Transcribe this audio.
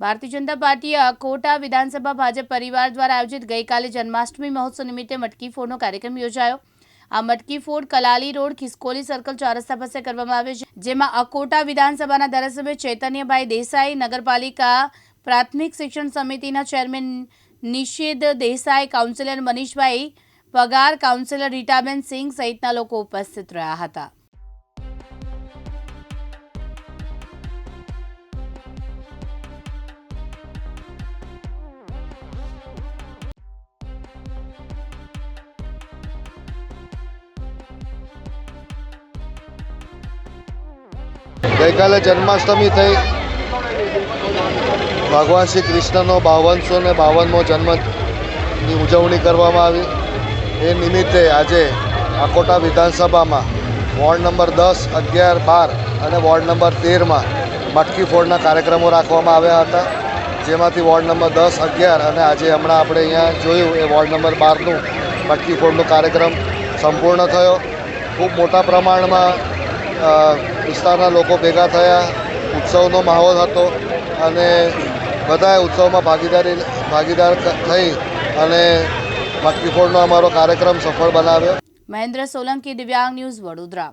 ભારતીય જનતા પાર્ટીએ અકોટા વિધાનસભા ભાજપ પરિવાર દ્વારા આયોજિત ગઈકાલે જન્માષ્ટમી મહોત્સવ નિમિત્તે મટકી ફોડનો કાર્યક્રમ યોજાયો. આ મટકી ફોડ કલાલી રોડ ખિસકોલી સર્કલ ચાર પાસે કરવામાં આવ્યો છે, જેમાં અકોટા વિધાનસભાના ધારાસભ્ય ચૈતન્યભાઈ દેસાઈ, નગરપાલિકા પ્રાથમિક શિક્ષણ સમિતિના ચેરમેન નિષેધ દેસાઈ, કાઉન્સિલર મનીષભાઈ પગાર, કાઉન્સિલર રીટાબેન સિંહ સહિતના લોકો ઉપસ્થિત રહ્યા હતા. ગઈકાલે જન્માષ્ટમી થઈ. ભગવાન શ્રી કૃષ્ણનો બાવનસો ને બાવનમો જન્મની ઉજવણી કરવામાં આવી. એ નિમિત્તે આજે આકોટા વિધાનસભામાં વોર્ડ નંબર દસ, અગિયાર, બાર અને વોર્ડ નંબર તેરમાં મટકી ફોડના કાર્યક્રમો રાખવામાં આવ્યા હતા. જેમાંથી વોર્ડ નંબર દસ, અગિયાર અને આજે હમણાં આપણે અહીંયા જોયું એ વોર્ડ નંબર બારનું મટકી ફોડનો કાર્યક્રમ સંપૂર્ણ થયો. ખૂબ મોટા પ્રમાણમાં વિસ્તારના લોકો ભેગા થયા, ઉત્સવનો માહોલ હતો અને બધાએ ઉત્સવમાં ભાગીદારી, ભાગીદાર થઈ અને મટકી ફોડનો અમારો કાર્યક્રમ સફળ બનાવ્યો. મહેન્દ્ર સોલંકી દિવ્યાંગ ન્યૂઝ વડોદરા.